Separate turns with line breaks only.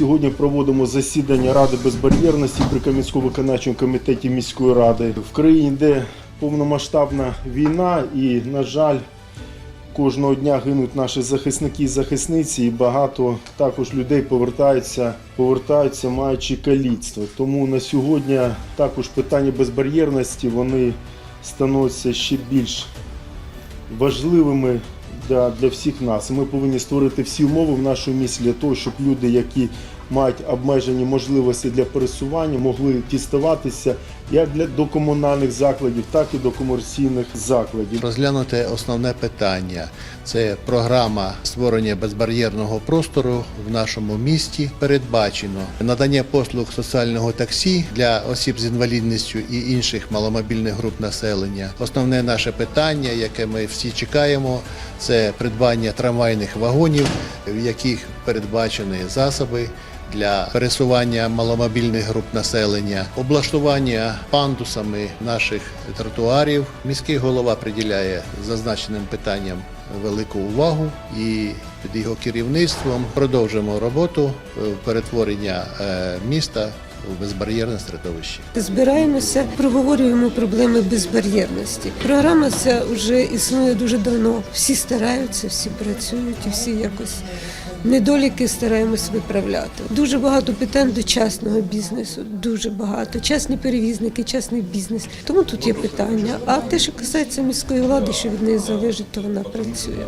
сьогодні проводимо засідання Ради безбар'єрності при Кам'янському виконавчому комітеті міської ради. В країні йде повномасштабна війна і, на жаль, кожного дня гинуть наші захисники і захисниці, і багато також людей повертаються, повертаються маючи каліцтво. Тому на сьогодні також питання безбар'єрності вони становляться ще більш важливими для всіх нас. Ми повинні створити всі умови в нашому місті для того, щоб люди, які мають обмежені можливості для пересування, могли тестуватися як для до комунальних закладів, так і до комерційних закладів.
Розглянути основне питання це програма створення безбар'єрного простору в нашому місті. Передбачено надання послуг соціального таксі для осіб з інвалідністю і інших маломобільних груп населення. Основне наше питання, яке ми всі чекаємо, це придбання трамвайних вагонів, в яких передбачені засоби для пересування маломобільних груп населення, облаштування пандусами наших тротуарів. Міський голова приділяє зазначеним питанням велику увагу і під його керівництвом продовжимо роботу е, перетворення е, міста в безбар'єрне середовище.
Збираємося, проговорюємо проблеми безбар'єрності. Програма ця вже існує дуже давно. Всі стараються, всі працюють і всі якось недоліки стараємось виправляти. Дуже багато питань до частного бізнесу, дуже багато. Частні перевізники, частний бізнес. Тому тут є питання. А те, що касається міської влади, що від неї залежить, то вона працює.